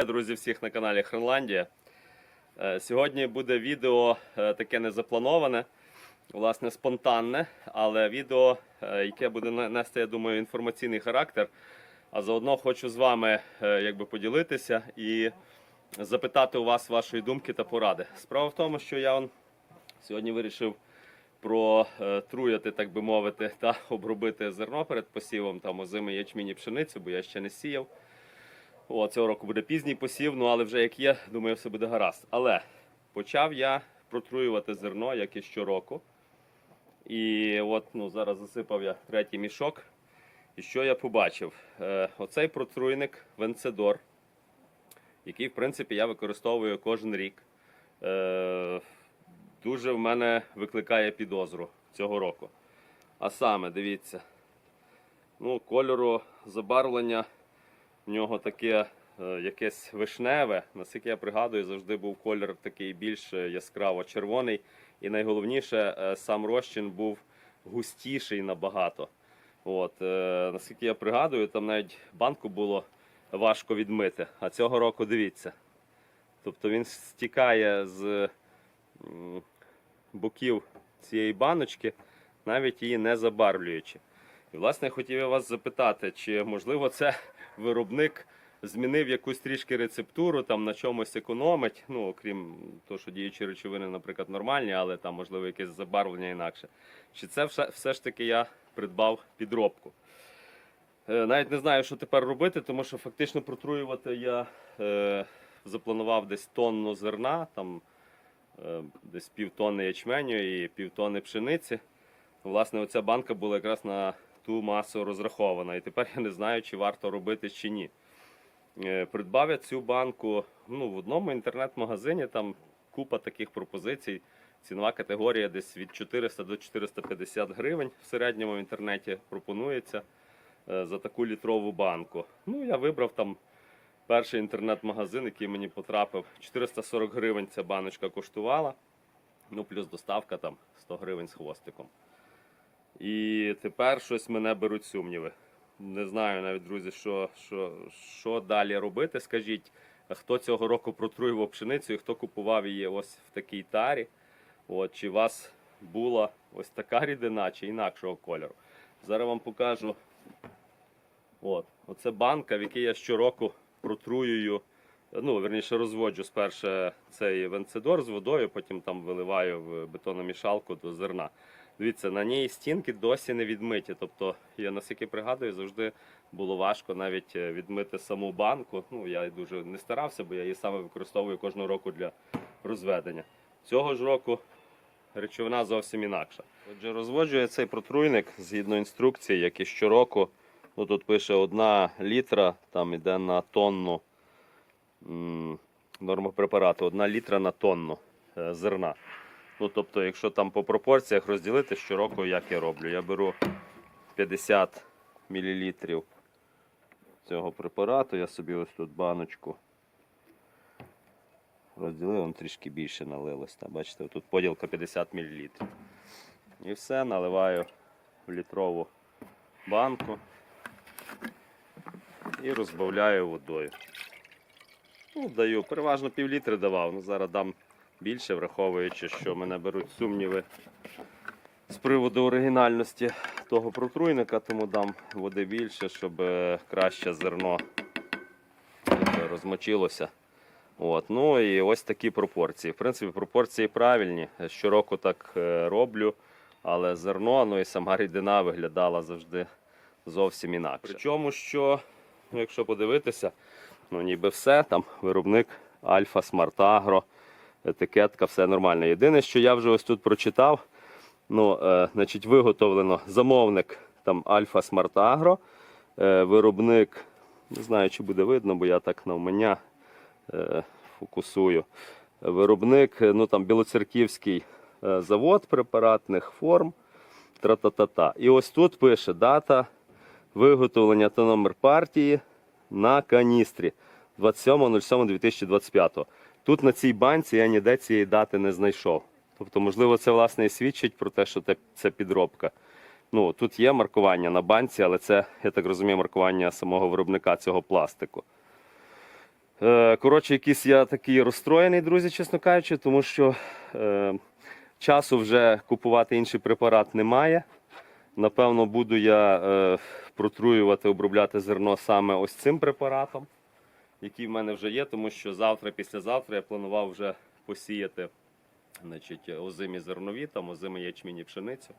Вітаю, друзі, всіх на каналі Хронландія. Е, Сьогодні буде відео е, таке незаплановане, власне, спонтанне, але відео, е, яке буде не- нести, я думаю, інформаційний характер. А заодно хочу з вами якби, поділитися і запитати у вас вашої думки та поради. Справа в тому, що я сьогодні вирішив протруяти, так би мовити, та обробити зерно перед посівом там озими ячмінь і пшеницю, бо я ще не сіяв. О, цього року буде пізній посів, ну але вже як є, думаю, все буде гаразд. Але почав я протруювати зерно, як і щороку. І от ну, зараз засипав я третій мішок. І що я побачив? Е, оцей протруйник Венцедор, який, в принципі, я використовую кожен рік. Е, дуже в мене викликає підозру цього року. А саме, дивіться, ну, кольору забарвлення в нього таке е, якесь вишневе. Наскільки я пригадую, завжди був колір такий більш е, яскраво червоний. І найголовніше, е, сам розчин був густіший набагато. От, наскільки я пригадую, там навіть банку було важко відмити. А цього року дивіться. Тобто він стікає з боків цієї баночки, навіть її не забарвлюючи. І, власне, хотів я вас запитати, чи можливо це виробник змінив якусь трішки рецептуру, там на чомусь економить, ну, окрім того, що діючі речовини, наприклад, нормальні, але там, можливо, якесь забарвлення інакше. Чи це все, все ж таки я придбав підробку? Е, Навіть не знаю, що тепер робити, тому що фактично протруювати я е, запланував десь тонну зерна, там е, десь півтонни ячменю і півтонни пшениці. Власне, оця банка була якраз на ту масу розрахована. І тепер я не знаю, чи варто робити чи ні. Е, Придбав я цю банку ну, в одному інтернет-магазині, там купа таких пропозицій. Цінова категорія десь від 400 до 450 гривень в середньому в інтернеті пропонується е, за таку літрову банку. Ну, я вибрав там перший інтернет-магазин, який мені потрапив. 440 гривень ця баночка коштувала. Ну, плюс доставка там 100 гривень з хвостиком. І тепер щось мене беруть сумніви. Не знаю навіть, друзі, що, що, що далі робити. Скажіть, хто цього року протруював пшеницю і хто купував її ось в такій тарі? От, чи у вас була ось така рідина, чи інакшого кольору? Зараз вам покажу. От, оце банка, в якій я щороку протруюю, ну, верніше розводжу спершу цей венцедор з водою, потім там виливаю в бетономішалку до зерна. Дивіться, на ній стінки досі не відмиті. Тобто, я наскільки пригадую, завжди було важко навіть е, відмити саму банку. Ну, я дуже не старався, бо я її саме використовую кожного року для розведення. Цього ж року речовина зовсім інакша. Отже, розводжу я цей протруйник згідно інструкції, як і щороку. Ну, тут пише одна літра, там іде на тонну норма препарату, одна літра на тонну е, зерна. Ну, тобто, якщо там по пропорціях розділити, щороку як я роблю. Я беру 50 мл цього препарату, я собі ось тут баночку розділив, он трішки більше налилось. Там, бачите, тут поділка 50 мл. І все наливаю в літрову банку і розбавляю водою. Ну, даю, переважно пів літри давав, ну зараз дам більше, враховуючи, що мене беруть сумніви з приводу оригінальності того протруйника, тому дам води більше, щоб е, краще зерно розмочилося. От. Ну і ось такі пропорції. В принципі, пропорції правильні. Щороку так е, роблю, але зерно, ну і сама рідина виглядала завжди зовсім інакше. Причому, що, якщо подивитися, ну ніби все, там виробник Альфа Смарт Агро, етикетка, все нормально. Єдине, що я вже ось тут прочитав, ну, е, значить, виготовлено замовник там Альфа Смарт Агро, е, виробник, не знаю, чи буде видно, бо я так навмання е, фокусую. Виробник, е, ну там Білоцерківський е, завод препаратних форм. Тра-та-та-та. І ось тут пише дата виготовлення та номер партії на каністрі 27.07.2025. Тут на цій банці я ніде цієї дати не знайшов. Тобто, можливо, це власне і свідчить про те, що це- підробка. Ну, тут є маркування на банці, але це, я так розумію, маркування самого виробника цього пластику. Е, коротше, якийсь я такий розстроєний, друзі, чесно кажучи, тому що е, часу вже купувати інший препарат немає. Напевно, буду я е, протруювати, обробляти зерно саме ось цим препаратом, який в мене вже є, тому що завтра, післязавтра я планував вже посіяти значить, озимі зернові, там озимі ячмінь пшеницю.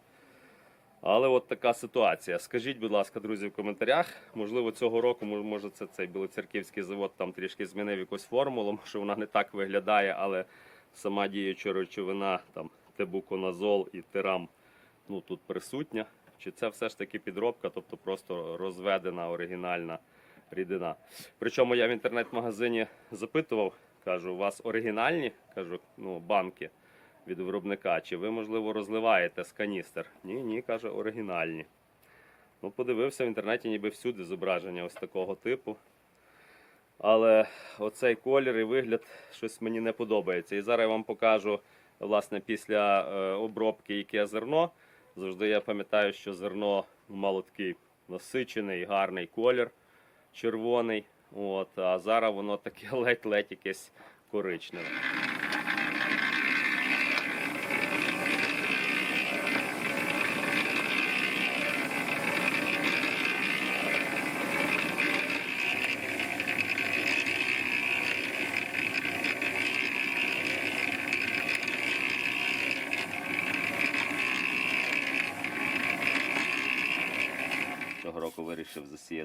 Але от така ситуація. Скажіть, будь ласка, друзі, в коментарях. Можливо, цього року може це цей білоцерківський завод там трішки змінив якусь формулу, що вона не так виглядає, але сама діюча речовина, там тебуконазол і тирам, ну тут присутня. Чи це все ж таки підробка, тобто просто розведена оригінальна рідина. Причому я в інтернет-магазині запитував, кажу, у вас оригінальні кажу, ну, банки від виробника, чи ви, можливо, розливаєте з каністр? Ні, ні, каже, оригінальні. Ну, подивився в інтернеті, ніби всюди зображення ось такого типу. Але оцей колір і вигляд щось мені не подобається. І зараз я вам покажу, власне, після е, обробки, яке зерно. Завжди я пам'ятаю, що зерно мало такий насичений, гарний колір, червоний. От, а зараз воно таке ледь-ледь якесь коричневе.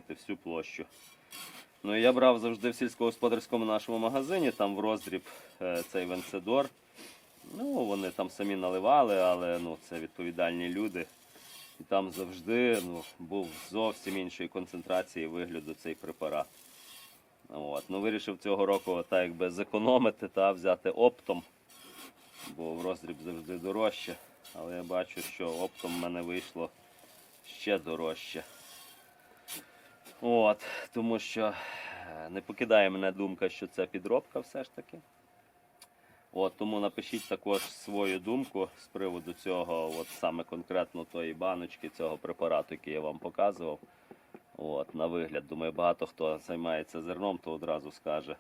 Вирішив всю площу. Ну і я брав завжди в сільськогосподарському нашому магазині, там в роздріб е, цей венцедор. Ну, вони там самі наливали, але ну, це відповідальні люди. І там завжди ну, був зовсім іншої концентрації вигляду цей препарат. От. Ну, вирішив цього року так якби зекономити та взяти оптом, бо в роздріб завжди дорожче. Але я бачу, що оптом в мене вийшло ще дорожче. От, тому що е, не покидає мене думка, що це підробка все ж таки. От, тому напишіть також свою думку з приводу цього, от саме конкретно тої баночки, цього препарату, який я вам показував. От, на вигляд, думаю, багато хто займається зерном, то одразу скаже.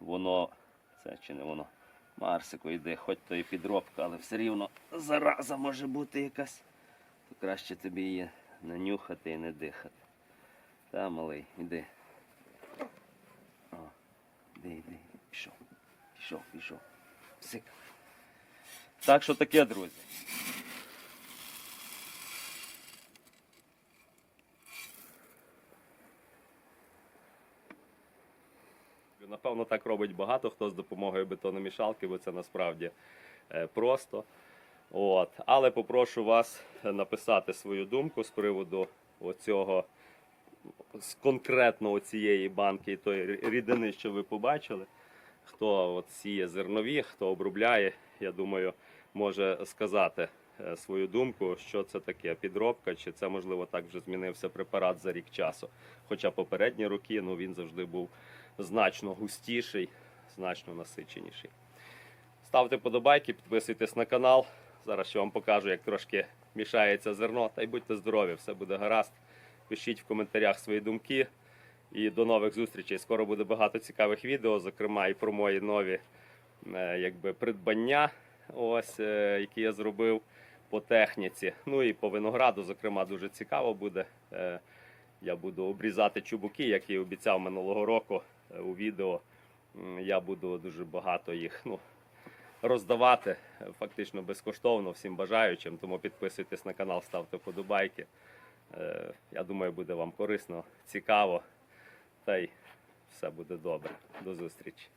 Воно, це чи не воно. Марсику, йди, хоч то і підробка, але все рівно зараза може бути якась. То краще тобі її не нюхати і не дихати. Та, малий, іди. О, іди, іди. Пішов. Пішов, пішов. Псик. Так що таке, друзі. Напевно, так робить багато хто з допомогою бетономішалки, бо це насправді е, просто. От. Але попрошу вас написати свою думку з приводу оцього, з конкретно цієї банки і тої рідини, що ви побачили. Хто от сіє зернові, хто обробляє, я думаю, може сказати е, свою думку, що це таке підробка, чи це можливо так вже змінився препарат за рік часу. Хоча попередні роки ну, він завжди був значно густіший, значно насиченіший. Ставте подобайки, підписуйтесь на канал. Зараз ще вам покажу, як трошки мішається зерно. Та й будьте здорові, все буде гаразд. Пишіть в коментарях свої думки. І до нових зустрічей. Скоро буде багато цікавих відео, зокрема і про мої нові е, якби, придбання, ось, е, які я зробив по техніці. Ну і по винограду, зокрема, дуже цікаво буде. Е, Я буду обрізати чубуки, як і обіцяв минулого року у відео. Я буду дуже багато їх ну, роздавати фактично безкоштовно всім бажаючим. Тому підписуйтесь на канал, ставте вподобайки. Е, Я думаю, буде вам корисно, цікаво. Та й все буде добре. До зустрічі.